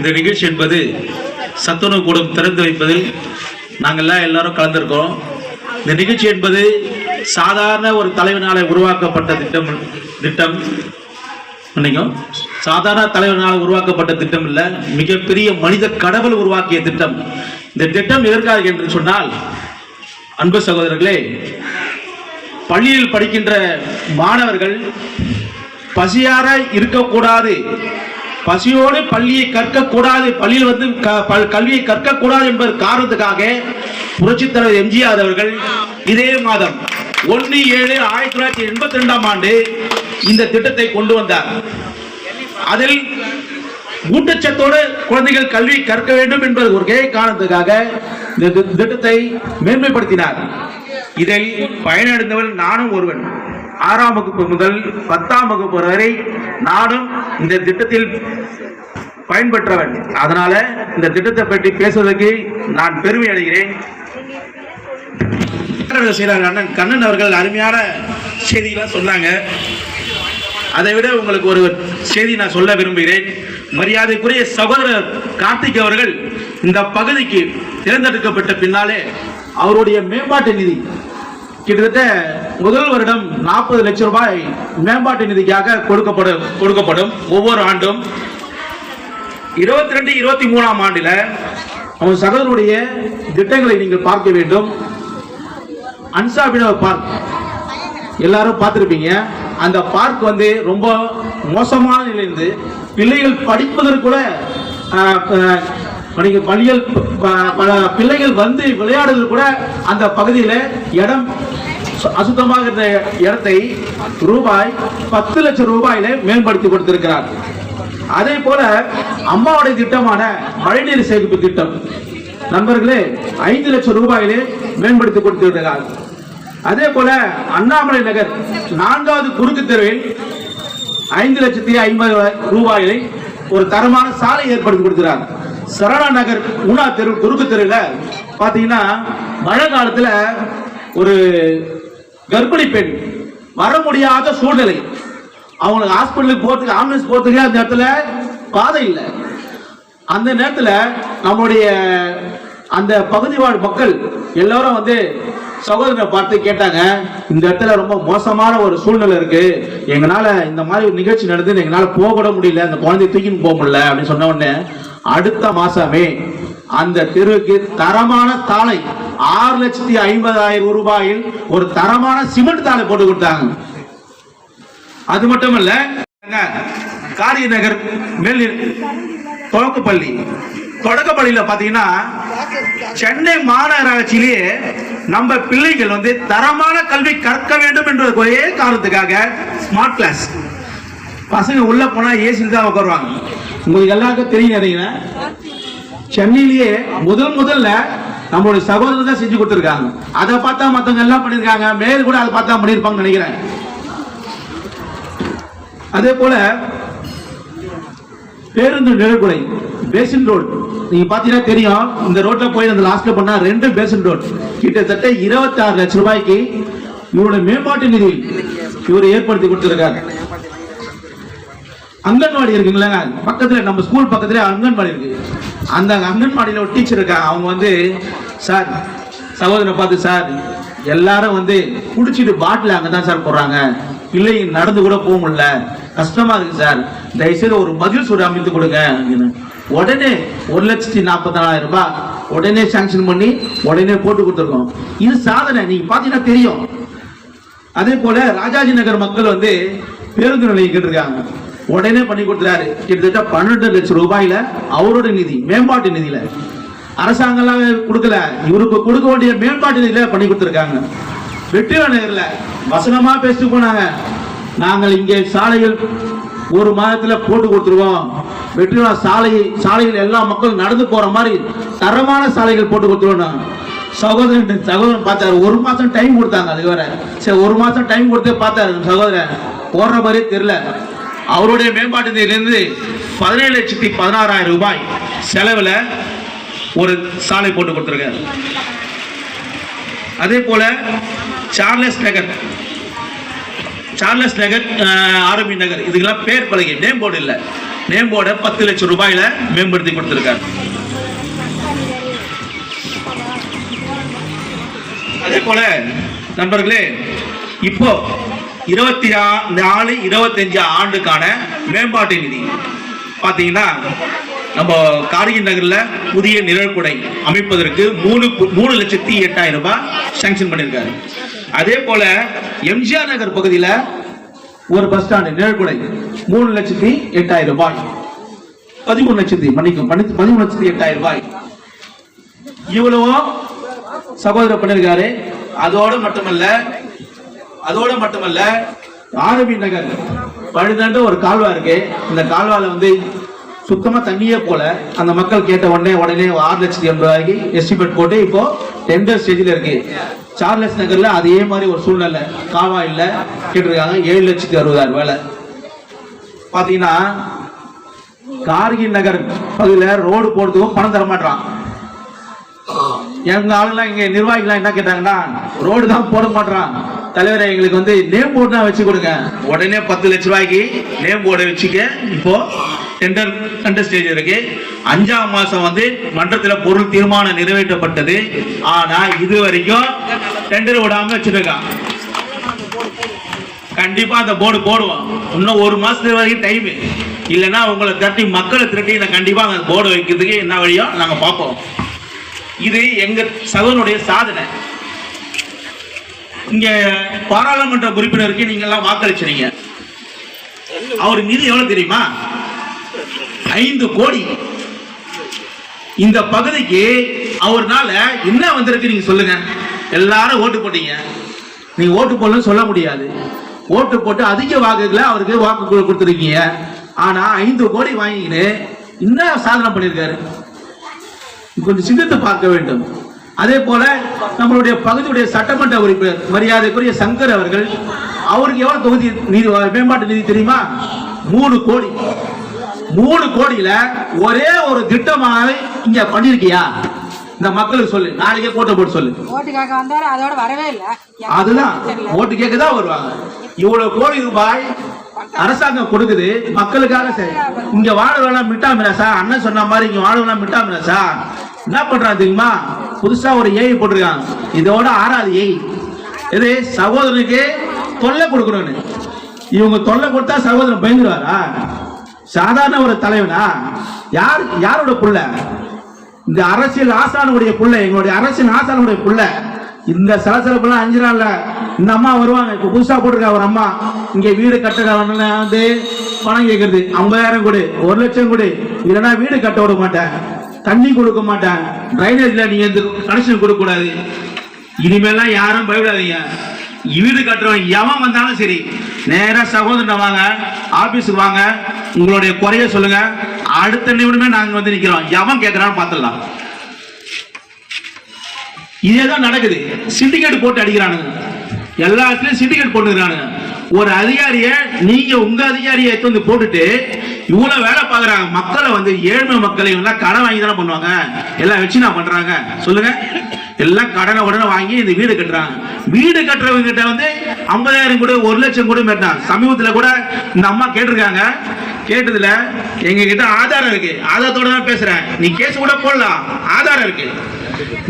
இந்த நிகழ்ச்சி என்பது சத்துணவு கூடம் திறந்து வைப்பதில் நாங்கள்லாம் எல்லாரும் கலந்திருக்கோம் இந்த நிகழ்ச்சி என்பது சாதாரண ஒரு தலைவனால் உருவாக்கப்பட்ட திட்டம் திட்டம். மன்னிக்கும் சாதாரண தலைவனால் உருவாக்கப்பட்ட திட்டம் இல்லை மிகப்பெரிய மனித கடவுள் உருவாக்கிய திட்டம். இந்த திட்டம் எதற்காக என்று சொன்னால் அன்பு சகோதரர்களே பள்ளியில் படிக்கின்ற மாணவர்கள் பசியார இருக்கக்கூடாது. பசியோடு பள்ளியை கற்கக்கூடாது. பள்ளியில் வந்து க- ப- கல்வியை கற்கக்கூடாது என்பது காரணத்துக்காக புரட்சித் தலைவர் எம்ஜிஆர் அவர்கள் இதே மாதம் ஒன்று ஏழு ஆயிரத்தி தொள்ளாயிரத்தி எண்பத்தி ரெண்டாம் ஆண்டு இந்த திட்டத்தை கொண்டு வந்தார். அதில் ஊட்டச்சத்தோடு குழந்தைகள் கல்வி கற்க வேண்டும் என்பது ஒரே காரணத்துக்காக இந்த திட்டத்தை மேன்மைப்படுத்தினார். இதில் பயனடைந்தவன் நானும் ஒருவன். ஆறாம் வகுப்பு முதல் பத்தாம் வகுப்பு வரை நானும் இந்த திட்டத்தில் பயன்பெற்றவன். அதனால இந்த திட்டத்தை பற்றி பேசுவதற்கு நான் பெருமை அடைகிறேன். செயலாளர் அண்ணன் கண்ணன் அவர்கள் அருமையான செய்திகளாக சொன்னாங்க. அதை விட உங்களுக்கு ஒரு செய்தி நான் சொல்ல விரும்புகிறேன். மரியாதைக்குரிய சகோதரர் கார்த்திக் அவர்கள் இந்த பகுதிக்கு தேர்ந்தெடுக்கப்பட்ட பின்னாலே அவருடைய மேம்பாட்டு நிதி கிட்டத்தட்ட முதல் வருடம் நாற்பது லட்சம் ரூபாய் மேம்பாட்டு நிதிக்காக கொடுக்கப்படும். கொடுக்கப்படும். ஒவ்வொரு ஆண்டும். இருபத்தி ரெண்டு இருபத்தி மூணாம் ஆண்டில் அவன் சகோதரருடைய திட்டங்களை நீங்கள் பார்க்க வேண்டும். அன்சாபினோ பார்க். எல்லாரும் பார்த்துருப்பீங்க. அந்த பார்க் வந்து ரொம்ப மோசமான நிலையிலிருந்து பிள்ளைகள் படிப்பதற்கு கூட ஆஹ், ஆஹ், நீங்க பள்ளிகள் பிள்ளைகள் வந்து விளையாடுறது கூட அந்த பகுதியில் இடம் அசுத்தமாக இருந்த இடத்தை ரூபாய் பத்து லட்சம் ரூபாயில மேம்படுத்தி கொடுத்திருக்கிறார். அதே போல அம்மாவுடைய திட்டமான மழைநீர் சேமிப்பு திட்டம் நண்பர்களே ஐந்து லட்சம் ரூபாயிலே மேம்படுத்தி கொடுத்திருக்கிறார். அதே போல அண்ணாமலை நகர் நான்காவது குறுக்கு தெருவில் ஐந்து லட்சத்தி ஐம்பது ரூபாயிலை ஒரு தரமான சாலை ஏற்படுத்தி கொடுக்கிறார். சரணா நகர் உணா தெரு குறுக்கு தெருவில் பார்த்தீங்கன்னா மழை காலத்தில் ஒரு கர்ப்பிணி பெண் வர முடியாத சூழ்நிலை. அவங்களுக்கு ஹாஸ்பிட்டலுக்கு போறதுக்கு ஆம்புலன்ஸ் போறதுக்கு அந்த இடத்துல பாதை இல்லை. அந்த நேரத்தில் நம்முடைய அந்த பகுதி வாழ் மக்கள் எல்லாரும் வந்து சகோதரனை பார்த்து கேட்டாங்க இந்த இடத்துல ரொம்ப மோசமான ஒரு சூழ்நிலை இருக்கு. எங்களால இந்த மாதிரி ஒரு நிகழ்ச்சி நடந்து எங்களால போக கூட முடியல அந்த குழந்தைய தூக்கின்னு போக முடியல அப்படின்னு சொன்ன உடனே அடுத்த மாசமே அந்த தெருவுக்கு தரமான தாளை ஆறு லட்சத்தி ஐம்பதாயிரம் ரூபாயில் ஒரு தரமான சிமெண்ட் தாளை போட்டு கொடுத்தாங்க. அது மட்டும் காரிய நகர் மேல் தொடக்கப்பள்ளி. தொடக்கப்பள்ளியில பாத்தீங்கன்னா சென்னை மாநகராட்சியிலேயே நம்ம பிள்ளைகள் வந்து தரமான கல்வி கற்க வேண்டும் என்ற ஒரே காரணத்துக்காக ஸ்மார்ட் கிளாஸ் பசங்க உள்ள போனா ஏசியில் தான் உட்காருவாங்க. உங்களுக்கு எல்லாருக்கும் தெரியும் சென்னையிலேயே முதல் முதல்ல நம்மளுடைய சகோதரர் தான் செஞ்சு கொடுத்துருக்காங்க. அதை பார்த்தா மத்தவங்க எல்லாம் பண்ணியிருக்காங்க. மேல் கூட அதை பார்த்தா பண்ணியிருப்பாங்கன்னு நினைக்கிறேன். அதே போல பேருந்து நிழற்குடை பேசின் ரோடு நீங்க பாத்தீங்கன்னா தெரியும் இந்த ரோட்ல போய் அந்த லாஸ்ட்ல பண்ணா ரெண்டு பேசின் ரோடு கிட்டத்தட்ட இருபத்தி ஆறு லட்சம் ரூபாய்க்கு இவருடைய மேம்பாட்டு நிதி இவர் ஏற்படுத்தி கொடுத்திருக்காரு. அங்கன்வாடி இருக்குங்களா? பக்கத்துல நம்ம ஸ்கூல் பக்கத்துல அங்கன்வாடி இருக்கு. அந்த அங்கன்வாடியில ஒரு டீச்சர் இருக்காங்க. அவங்க வந்து சார் சகோதரனை பார்த்து சார் எல்லாரும் வந்து குடிச்சிட்டு பாட்டில் அங்கே தான் சார் போடுறாங்க. இல்லை நடந்து கூட போக முடியல. கஷ்டமா இருக்கு சார். தயவுசெய்து ஒரு மதில் சூடு அமைத்து கொடுங்க. அப்படின்னு. உடனே ஒரு லட்சத்தி நாற்பத்தாயிரம் ரூபாய் உடனே சாங்ஷன் பண்ணி உடனே போட்டு கொடுத்துருக்கோம். இது சாதனை. நீங்க பாத்தீங்கன்னா தெரியும். அதே போல ராஜாஜி நகர் மக்கள் வந்து பேருந்து நிலையம் கேட்டிருக்காங்க. உடனே பண்ணி கொடுத்துறாரு கிட்டத்தட்ட பன்னெண்டு லட்சம் ரூபாயில அவரோட நிதி மேம்பாட்டு நிதியில. அரசாங்கம்லாம் கொடுக்கல. இவருக்கு கொடுக்க வேண்டிய மேம்பாட்டு நிதியில பண்ணி கொடுத்துருக்காங்க. வெற்றிவா நகர்ல வசனமா பேசிட்டு போனாங்க. நாங்கள் இங்கே சாலைகள் ஒரு மாதத்துல போட்டு கொடுத்துருவோம். வெற்றிவா சாலை சாலையில் எல்லா மக்களும் நடந்து போற மாதிரி தரமான சாலைகள் போட்டு கொடுத்துருவோம் சகோதரன் சகோதரன் பார்த்தாரு. ஒரு மாசம் டைம் கொடுத்தாங்க அது வேற. சரி ஒரு மாசம் டைம் கொடுத்து பார்த்தாரு சகோதரன். போடுற மாதிரியே தெரியல. அவருடைய மேம்பாட்டு நிதியிலிருந்து பதினேழு லட்சத்தி பதினாறாயிரம் ரூபாய் செலவில் ஒரு சாலை போட்டு கொடுத்துருக்காரு. அதே போல சார்லஸ் நகர் சார்லஸ் நகர் ஆரம்பி நகர் இதுக்கெல்லாம் பேர் பலகை. நேம் போர்டு இல்லை. நேம் போர்டை பத்து லட்சம் ரூபாயில மேம்படுத்தி கொடுத்துருக்காரு. அதே போல நண்பர்களே இப்போ இருபத்தி ஆ- நாலு இருபத்தஞ்சு ஆண்டுக்கான மேம்பாட்டு நிதி. பார்த்தீங்கன்னா நம்ம கார்கில் நகர்ல புதிய நிழற்குடை அமைப்பதற்கு மூணு கு- மூணு லட்சத்தி எட்டாயிரம் ரூபாய் சாங்ஷன் பண்ணியிருக்காரு அதே போல எம்ஜிஆர் நகர் பகுதியில் ஒரு பஸ் ஸ்டாண்டு நிழற்குடை மூணு லட்சத்தி எட்டாயிரம் ரூபாய். பதிமூணு லட்சத்தி மன்னிக்கும் பதிமூணு லட்சத்தி எட்டாயிரம் ரூபாய். இவ்வளவோ சகோதரர் பண்ணியிருக்காரு அதோட மட்டுமல்ல அதோடு மட்டுமல்ல ஆரபி நகர் பழுதாண்ட ஒரு கால்வா இருக்கு. இந்த கால்வால வந்து சுத்தமா தண்ணியே போல அந்த மக்கள் கேட்ட உடனே உடனே ஆறு லட்சத்தி எண்பது ரூபாய்க்கு எஸ்டிமேட் போட்டு இப்போ டெண்டர் ஸ்டேஜில் இருக்கு. சார்லஸ் நகர்ல அதே மாதிரி ஒரு சூழ்நிலை. காவா இல்ல. கேட்டிருக்காங்க. ஏழு லட்சத்தி அறுபதாயிரம் வேலை. பாத்தீங்கன்னா கார்கில் நகர் பகுதியில் ரோடு போடுறதுக்கும் பணம் தர மாட்டான் எங்க ஆளுங்களாம் இங்க நிர்வாகிகள்லாம் என்ன கேட்டாங்கன்னா ரோடு தான் போட மாட்டான் தலைவரை எங்களுக்கு வந்து நேம் போர்டு தான் வச்சு கொடுங்க. உடனே பத்து லட்ச ரூபாய்க்கு நேம் போர்டை வச்சுக்க. இப்போ டெண்டர் டெண்டர் ஸ்டேஜ் இருக்கு. அஞ்சாம் மாசம் வந்து மன்றத்தில் பொருள் தீர்மானம் நிறைவேற்றப்பட்டது. ஆனா இது வரைக்கும் டெண்டர் விடாம வச்சிருக்கான் கண்டிப்பா அந்த போர்டு போடுவோம். இன்னும் ஒரு மாசத்துக்கு வரைக்கும் டைம் இல்லைன்னா உங்களை திரட்டி மக்களை திரட்டி நான் கண்டிப்பா அந்த போர்டு வைக்கிறதுக்கு என்ன வழியோ நாங்க பார்ப்போம். இது எங்க சகோதரனுடைய சாதனை. இங்க பாராளுமன்ற உறுப்பினருக்கு நீங்க எல்லாம் வாக்களிச்சீங்க அவர் மீது எவ்வளவு தெரியுமா? ஐந்து கோடி. இந்த பகுதிக்கு அவர்னால என்ன வந்திருக்கு நீங்க சொல்லுங்க. எல்லாரும் ஓட்டு போட்டீங்க. நீங்க ஓட்டு போடலன்னு சொல்ல முடியாது. ஓட்டு போட்டு அதிக வாக்குகளை அவருக்கு வாக்கு கொடுத்துருக்கீங்க. ஆனா ஐந்து கோடி வாங்கிக்கின்னு என்ன சாதனை பண்ணியிருக்காரு கொஞ்சம் சிந்தித்து பார்க்க வேண்டும். அதே போல நம்மளுடைய பகுதியுடைய சட்டமன்ற உறுப்பினர் மரியாதைக்குரிய சங்கர் அவர்கள் அவருக்கு எவ்வளவு தொகுதி நிதி மேம்பாட்டு நிதி தெரியுமா? மூணு கோடி. மூணு கோடியில ஒரே ஒரு திட்டமாக இங்க பண்ணிருக்கியா? இந்த மக்களுக்கு சொல்லு. நாளைக்கே போட்டோ போட்டு சொல்லு. ஓட்டு கேட்க வந்தாரு அதோட வரவே இல்ல. அதுதான். ஓட்டு கேட்க தான் வருவாங்க? இவ்வளவு கோடி ரூபாய் அரசாங்கம் கொடுக்குது மக்களுக்காக சரி இங்க வாழ வேணாம் மிட்டா மிராசா? அண்ணன் சொன்ன மாதிரி இங்க வாழ வேணாம் மிட்டா மிராசா? என்ன பண்றாங்க தெரியுமா? புதுசா ஒரு ஏஐ போட்டிருக்காங்க. இதோட ஆறாவது ஏஐ இது சகோதரனுக்கு தொல்லை கொடுக்கணும்னு. இவங்க தொல்லை கொடுத்தா சகோதரன் பயந்துருவாரா? சாதாரண ஒரு தலைவனா? யார் யாரோட புள்ள? இந்த அரசியல் ஆசானுடைய புள்ள எங்களுடைய அரசியல் ஆசானுடைய புள்ள. இந்த சலசலப்பெல்லாம் அஞ்சு நாள்ல இந்த அம்மா வருவாங்க. இப்போ புதுசா போட்டிருக்கா ஒரு அம்மா. இங்க வீடு கட்டுற வந்து பணம் கேட்கறது ஐம்பதாயிரம் கொடு ஒரு லட்சம் கொடு. இல்லைன்னா வீடு கட்ட விட மாட்டேன். தண்ணி கொடுக்க மாட்டேன். டிரைனேஜ்ல நீங்க இந்த கனெக்ஷன் கொடுக்க கூடாது. இனிமேல்லாம் யாரும் பயப்படாதீங்க. வீடு கட்டுறவன் எவன் வந்தாலும் சரி நேரா சகோதரன் வாங்க ஆபீஸுக்கு வாங்க உங்களுடைய குறைய சொல்லுங்க. அடுத்த நிமிடமே நாங்க வந்து நிக்கிறோம். எவன் கேட்கிறான்னு பார்த்துடலாம் இதேதான் நடக்குது. சிண்டிகேட் போட்டு அடிக்கிறானுங்க. எல்லா இடத்துலயும் சிண்டிகேட் போட்டுக்கிறானுங்க. ஒரு அதிகாரிய நீங்க உங்க அதிகாரியை எடுத்து வந்து போட்டுட்டு இவ்வளவு வேலை பாக்குறாங்க மக்களை வந்து ஏழ்மை மக்களை எல்லாம் கடன் வாங்கி தானே பண்ணுவாங்க. எல்லாம் வச்சு நான் பண்றாங்க? சொல்லுங்க. எல்லாம் கடனை உடனே வாங்கி இந்த வீடு கட்டுறாங்க. வீடு கட்டுறவங்க கிட்ட வந்து ஐம்பதாயிரம் கூட ஒரு லட்சம் கூட மேட்டான் சமீபத்துல கூட இந்த அம்மா கேட்டிருக்காங்க. கேட்டதுல எங்க கிட்ட ஆதாரம் இருக்கு. ஆதாரத்தோட தான் பேசுறேன். நீ கேஸ் கூட போடலாம். ஆதாரம் இருக்கு.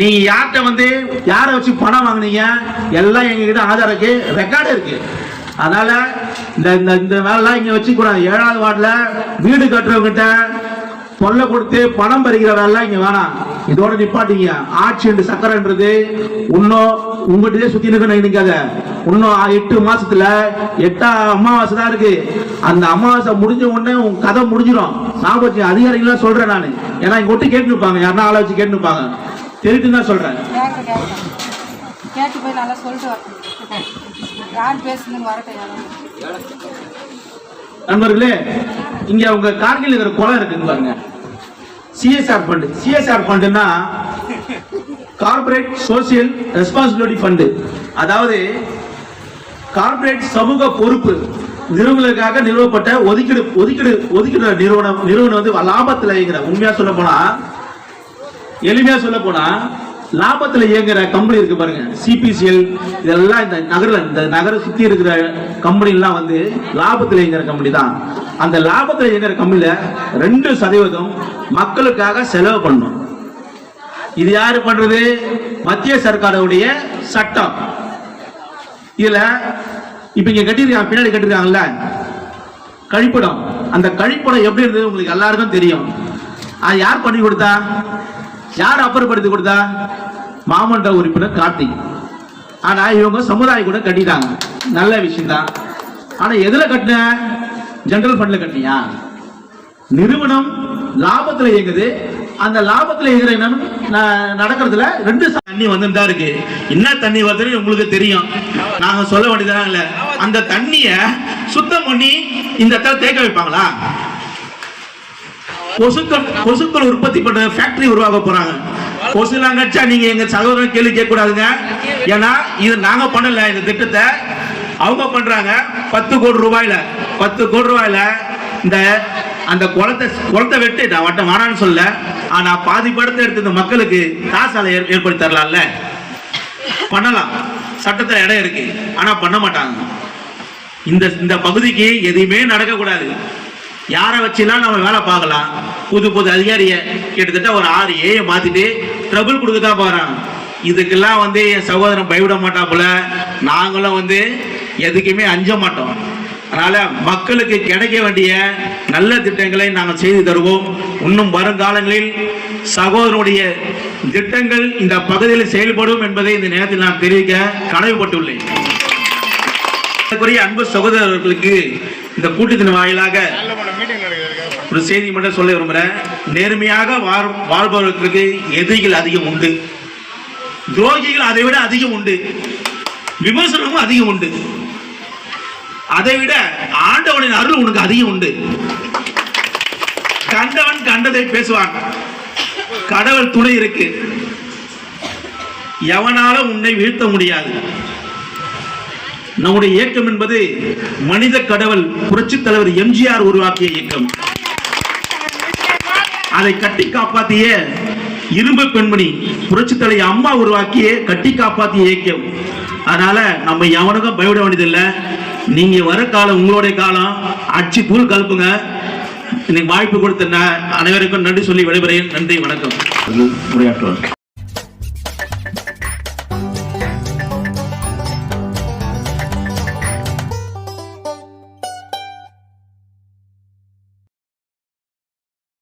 நீ யார்கிட்ட வந்து யாரை வச்சு பணம் வாங்குனீங்க? எல்லாம் எங்க கிட்ட ஆதாரம் இருக்கு. ரெக்கார்டு இருக்கு. அதனால இந்த இந்த இந்த வேலைலாம் இங்க வச்சுக்கூடாது. ஏழாவது வார்டில் வீடு கட்டுறவங்கிட்ட தொல்லை கொடுத்து பணம் பறிக்கிற வேலைலாம் இங்க வேணாம். இதோட நிப்பாட்டிங்க. ஆட்சி என்று சக்கரன்றது இன்னும் உங்ககிட்டயே சுத்தி நிற்க நினைக்காத இன்னும் எட்டு மாசத்துல எட்டா அமாவாசை தான் இருக்கு. அந்த அமாவாசை முடிஞ்ச உடனே உன் கதை முடிஞ்சிடும் நான் வச்சு அதிகாரிகளாம் சொல்றேன் நான். ஏன்னா இங்க ஒட்டு கேட்டு இருப்பாங்க யாருன்னா ஆளை வச்சு கேட்டு இருப்பாங்க தெரிவித்து தான் சொல்றேன். கேட்டு போய் நல்லா சொல்லிட்டு வரட்டும் யார் பேசுதுன்னு வரட்டும் யாரும். நண்பர்களே இங்க உங்க கார்கில் இருக்கிற குளம் இருக்குங்க பாருங்க. சிஎஸ்ஆர் ஃபண்ட் சிஎஸ்ஆர் ஃபண்டுனா கார்ப்பரேட் சோசியல் ரெஸ்பான்சிபிலிட்டி ஃபண்டு அதாவது கார்ப்பரேட் சமூக பொறுப்பு. நிறுவனங்களுக்காக நிறுவப்பட்ட ஒதுக்கீடு ஒதுக்கீடு ஒதுக்கீடு நிறுவனம் நிறுவனம் வந்து லாபத்தில் இயங்குற உண்மையா சொல்ல போனா எளிமையா சொல்ல போனா லாபத்தில் இயங்குற கம்பெனி இருக்கு பாருங்க. சிபிசிஎல் இதெல்லாம் இந்த நகரில் இந்த நகரை சுத்தி இருக்கிற கம்பெனிலாம் வந்து லாபத்தில் இயங்குற கம்பெனி தான். அந்த லாபத்தில் இயங்குற கம்பெனியில் ரெண்டு சதவீதம் மக்களுக்காக செலவு பண்ணணும் இது யாரு பண்றது? மத்திய சர்க்காருடைய சட்டம். இதுல இப்ப இங்க கட்டிருக்காங்க பின்னாடி கட்டிருக்காங்கல்ல? கழிப்பிடம். அந்த கழிப்பிடம் எப்படி இருந்தது உங்களுக்கு எல்லாருக்கும் தெரியும். அது யார் பண்ணி கொடுத்தா? யார் அப்புறப்படுத்தி கொடுத்தா? மாமன்ற உறுப்பினர் கார்த்திக். ஆனா இவங்க சமுதாய கூட கட்டிட்டாங்க. நல்ல விஷயம் தான் ஆனா எதுல கட்டின? ஜென்ரல் ஃபண்ட்ல கட்டினியா? நிறுவனம் லாபத்துல இயங்குது. அந்த லாபத்துல இயங்குற என்ன? ந- நடக்கிறதுல ரெண்டு தண்ணி வந்துட்டு தான் இருக்கு. என்ன தண்ணி வருதுன்னு உங்களுக்கு தெரியும். நாங்க சொல்ல வேண்டியதெல்லாம் இல்லை. அந்த தண்ணிய சுத்தம் பண்ணி இந்த இடத்துல தேக்க வைப்பாங்களா? கொசுக்கள் கொசுக்கள் உற்பத்தி பண்ற ஃபேக்டரி உருவாக்க போறாங்க. கொசுலாம் கட்சா நீங்க எங்க சகோதரன் கேள்வி கேட்க கூடாதுங்க ஏன்னா இது நாங்க பண்ணல இந்த திட்டத்தை அவங்க பண்றாங்க. பத்து கோடி ரூபாயில பத்து கோடி ரூபாயில இந்த அந்த குளத்தை குளத்தை வெட்டு நான் வட்டம் வேணான்னு சொல்ல ஆனா பாதி படத்தை எடுத்து இந்த மக்களுக்கு காசாலை ஏற்- ஏற்படுத்தி தரலாம்ல. பண்ணலாம். சட்டத்துல இடம் இருக்கு. ஆனா பண்ண மாட்டாங்க. இந்த இந்த பகுதிக்கு எதையுமே நடக்கக்கூடாது. யாரை வச்சுலாம் நம்ம வேலை பார்க்கலாம்? புது புது அதிகாரியை கிட்டத்தட்ட ஒரு ஆறு ஏயை மாற்றிட்டு ட்ரபிள் கொடுக்க தான் போகிறாங்க இதுக்கெல்லாம் வந்து என் சகோதரன் பயவிட மாட்டாப்புல நாங்களும் வந்து எதுக்குமே அஞ்ச மாட்டோம். அதனால் மக்களுக்கு கிடைக்க வேண்டிய நல்ல திட்டங்களை நாங்கள் செய்து தருவோம். இன்னும் வருங்காலங்களில் சகோதரனுடைய திட்டங்கள் இந்த பகுதியில் செயல்படும் என்பதை இந்த நேரத்தில் நான் தெரிவிக்க கடமைப்பட்டுள்ளேன். அன்பு சகோதரர்களுக்கு இந்த கூட்டத்தின் வாயிலாக ஒரு செய்தி மட்டும் சொல்ல விரும்புகிறேன் நேர்மையாக வாழ் வாழ்பவர்களுக்கு எதிரிகள் அதிகம் உண்டு. துரோகிகள் அதை விட அதிகம் உண்டு. விமர்சனமும் அதிகம் உண்டு. அதை விட ஆண்டவனின் அருள் உனக்கு அதிகம் உண்டு. கண்டவன் கண்டதை பேசுவான். கடவுள் துணை இருக்கு. எவனாலும் உன்னை வீழ்த்த முடியாது. நம்முடைய இயக்கம் என்பது மனித கடவுள் புரட்சி தலைவர் எம்ஜிஆர் உருவாக்கிய இயக்கம். அதை கட்டி காப்பாத்திய இரும்பு பெண்மணி புரட்சி தலைவர் அம்மா உருவாக்கிய கட்டி காப்பாத்திய இயக்கம். அதனால நம்ம எவனுக்கும் பயப்பட வேண்டியதில்லை. நீங்க வர காலம் உங்களுடைய காலம். அச்சு தூள் கலப்புங்க. இன்னைக்கு வாய்ப்பு கொடுத்த அனைவருக்கும் நன்றி சொல்லி விடைபெறேன் நன்றி வணக்கம். உரையாற்றுவார்.